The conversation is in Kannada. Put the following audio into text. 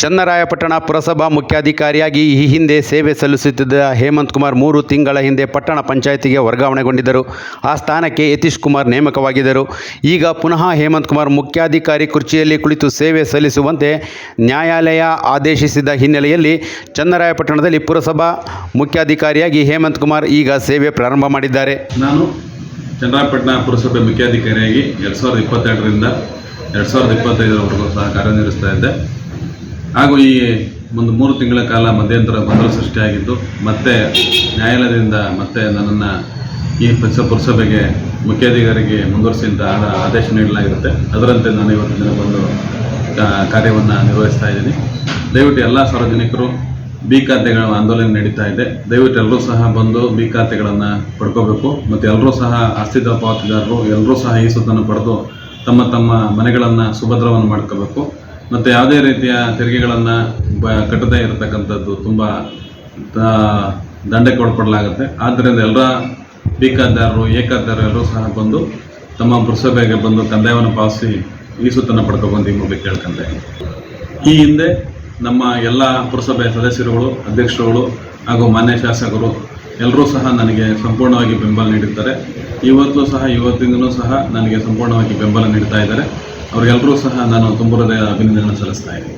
ಚನ್ನರಾಯಪಟ್ಟಣ ಪುರಸಭಾ ಮುಖ್ಯಾಧಿಕಾರಿಯಾಗಿ ಈ ಹಿಂದೆ ಸೇವೆ ಸಲ್ಲಿಸುತ್ತಿದ್ದ ಹೇಮಂತ್ ಕುಮಾರ್ ಮೂರು ತಿಂಗಳ ಹಿಂದೆ ಪಟ್ಟಣ ಪಂಚಾಯತಿಗೆ ವರ್ಗಾವಣೆಗೊಂಡಿದ್ದರು. ಆ ಸ್ಥಾನಕ್ಕೆ ಯತೀಶ್ ಕುಮಾರ್ ನೇಮಕವಾಗಿದ್ದರು. ಈಗ ಪುನಃ ಹೇಮಂತ್ ಕುಮಾರ್ ಮುಖ್ಯಾಧಿಕಾರಿ ಕುರ್ಚಿಯಲ್ಲಿ ಕುಳಿತು ಸೇವೆ ಸಲ್ಲಿಸುವಂತೆ ನ್ಯಾಯಾಲಯ ಆದೇಶಿಸಿದ ಹಿನ್ನೆಲೆಯಲ್ಲಿ ಚನ್ನರಾಯಪಟ್ಟಣದಲ್ಲಿ ಪುರಸಭಾ ಮುಖ್ಯಾಧಿಕಾರಿಯಾಗಿ ಹೇಮಂತ್ ಕುಮಾರ್ ಈಗ ಸೇವೆ ಪ್ರಾರಂಭ ಮಾಡಿದ್ದಾರೆ. ನಾನು ಚನ್ನರಾಯಪಟ್ಟಣ ಪುರಸಭೆ ಮುಖ್ಯಾಧಿಕಾರಿಯಾಗಿ ಎರಡು ಸಾವಿರದ ಇಪ್ಪತ್ತೆರಡರಿಂದ ಎರಡು ಸಾವಿರದ ಇಪ್ಪತ್ತೈದರವರೆಗೂ ಸಹ ಕಾರ್ಯನಿರ್ವಹಿಸ್ತಾ ಇದ್ದೆ. ಹಾಗೂ ಈ ಒಂದು ಮೂರು ತಿಂಗಳ ಕಾಲ ಮಧ್ಯಂತರ ಗೊಂದಲ ಸೃಷ್ಟಿಯಾಗಿದ್ದು, ಮತ್ತೆ ನ್ಯಾಯಾಲಯದಿಂದ ಮತ್ತೆ ನನ್ನನ್ನು ಈ ಪಕ್ಷ ಪುರಸಭೆಗೆ ಮುಖ್ಯಾಧಿಕಾರಿಗೆ ಮುಂದುವರಿಸಿ ಅಂತ ಆ- ಆದೇಶ ನೀಡಲಾಗಿರುತ್ತೆ. ಅದರಂತೆ ನಾನು ಇವತ್ತು ದಿನ ಬಂದು ಕಾರ್ಯವನ್ನು ನಿರ್ವಹಿಸ್ತಾ ಇದ್ದೀನಿ. ದಯವಿಟ್ಟು ಎಲ್ಲ ಸಾರ್ವಜನಿಕರು ಬಿ ಖಾತೆಗಳ ಆಂದೋಲನ ನಡೀತಾ ಇದೆ. ದಯವಿಟ್ಟು ಎಲ್ಲರೂ ಸಹ ಬಂದು ಬಿ ಖಾತೆಗಳನ್ನು ಪಡ್ಕೋಬೇಕು. ಮತ್ತು ಎಲ್ಲರೂ ಸಹ ಆಸ್ತಿ ಪಾವತಿದಾರರು ಎಲ್ಲರೂ ಸಹ ಈ ಸುತ್ತನ್ನು ಪಡೆದು ತಮ್ಮ ತಮ್ಮ ಮನೆಗಳನ್ನು ಸುಭದ್ರವನ್ನು ಮಾಡ್ಕೋಬೇಕು. ಮತ್ತು ಯಾವುದೇ ರೀತಿಯ ತೆರಿಗೆಗಳನ್ನು ಬ ಕಟ್ಟದೇ ಇರತಕ್ಕಂಥದ್ದು ತುಂಬ ದಂಡಕ್ಕೆ ಒಳಪಡಲಾಗುತ್ತೆ. ಆದ್ದರಿಂದ ಎಲ್ಲರ ಬೀಕಾದಾರರು ಏಕಾದಾರರು ಎಲ್ಲರೂ ಸಹ ಬಂದು ತಮ್ಮ ಪುರಸಭೆಗೆ ಬಂದು ಕಂದಾಯವನ್ನು ಪಾವತಿಸಿ ಈ ಸುತ್ತನ್ನು ಪಡ್ಕೊಬಂದು ಈ ಕೇಳ್ಕೊಂಡೆ. ಈ ಹಿಂದೆ ನಮ್ಮ ಎಲ್ಲ ಪುರಸಭೆ ಸದಸ್ಯರುಗಳು, ಅಧ್ಯಕ್ಷರುಗಳು ಹಾಗೂ ಮಾನ್ಯ ಶಾಸಕರು ಎಲ್ಲರೂ ಸಹ ನನಗೆ ಸಂಪೂರ್ಣವಾಗಿ ಬೆಂಬಲ ನೀಡಿದ್ದಾರೆ ಇವತ್ತು ಸಹ ಇವತ್ತಿಂದ ಸಹ ನನಗೆ ಸಂಪೂರ್ಣವಾಗಿ ಬೆಂಬಲ ನೀಡ್ತಾ ಇದ್ದಾರೆ. ಅವರಿಗೆಲ್ಲರೂ ಸಹ ನಾನು ತುಂಬ ಹೃದಯ ಅಭಿನಂದನೆ ಸಲ್ಲಿಸ್ತಾ ಇದ್ದೀನಿ.